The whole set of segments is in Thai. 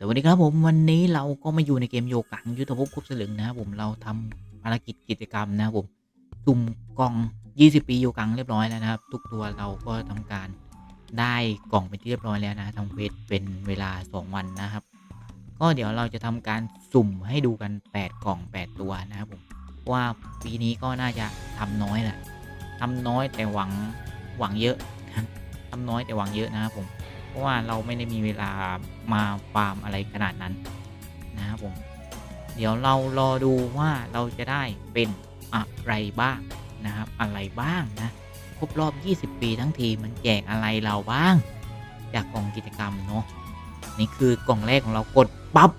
สวัสดีครับผมวันนี้เราก็มาอยู่ในเกมโยกังยุทธภพคุบสลึงนะครับผมเราทำภารกิจกิจกรรมนะครับผมสุ่มกล่อง 20 ปีโยกังเรียบร้อยแล้วนะครับ ทุกตัวเราก็ทำการได้กล่องเป็นที่เรียบร้อยแล้วนะทำเควสเป็นเวลา 2 วันนะครับ ก็เดี๋ยวเราจะทำการสุ่มให้ดูกัน 8 กล่อง 8 ตัวนะครับผมว่าปีนี้ก็น่าจะทำน้อยแหละทำน้อยแต่หวังหวังเยอะทำน้อยแต่หวังเยอะนะครับผม เพราะว่าเราไม่ได้มีเวลามาฟาร์มอะไรขนาดนั้นนะครับผม เดี๋ยวเรารอดูว่าเราจะได้เป็นอะไรบ้างนะครับ อะไรบ้างนะครบรอบ 20 ปีทั้งทีมันแจกอะไรเราบ้าง จากกล่องกิจกรรมเนาะนี่คือกล่องแรกของเรากดปั๊บ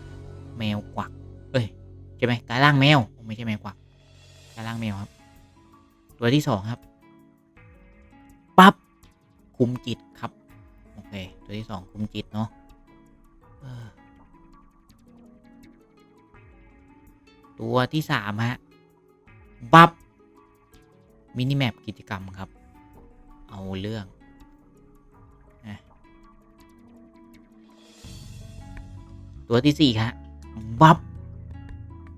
แมวกวักเอ้ยใช่ไหมกายร่างแมวไม่ใช่แมวกวักกายร่างแมวครับ ตัวที่สองครับปั๊บคุมจิตครับ เค ตัวที่สองคุมจิต เนาะตัวที่สามฮะ บับ มินิแมปกิจกรรมครับ เอาเรื่องตัวที่สี่ฮะบับ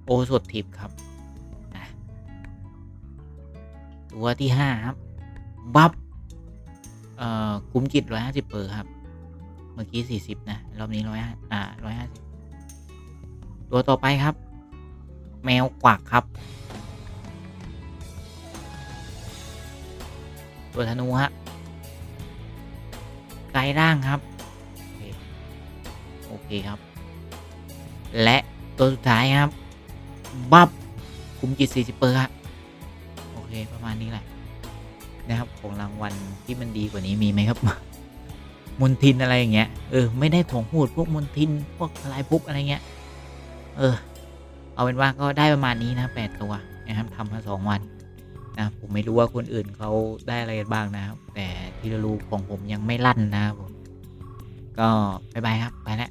โอสดทิปครับตัวที่ห้าครับ บับ เอ่อคุ้มจิตร้อยห้าสิบเปอร์ครับ เมื่อกี้สี่สิบนะ รอบนี้ร้อยอ่าร้อยห้าสิบตัวต่อไปครับ แมวกวักครับ ตัวธนูฮะไกลร่างครับ โอเคโอเคครับ และตัวสุดท้ายครับ บับคุ้มจิตสี่สิบเปอร์ฮะโอเค ประมาณนี้แหละ นะครับ ของรางวัลที่มันดีกว่านี้มีไหมครับ มนทินอะไรอย่างเงี้ยเออไม่ได้ของหูดพวกมนทินพวกทลายภพอะไรเงี้ยเออ เอาเป็นว่าก็ได้ประมาณนี้นะแปดตัวนะครับทำมาสองวันนะผมไม่รู้ว่าคนอื่นเขาได้อะไรกันบ้างนะครับ แต่ที่รู้ของผมยังไม่ลั่นนะครับผมก็บายบายครับไปแล้ว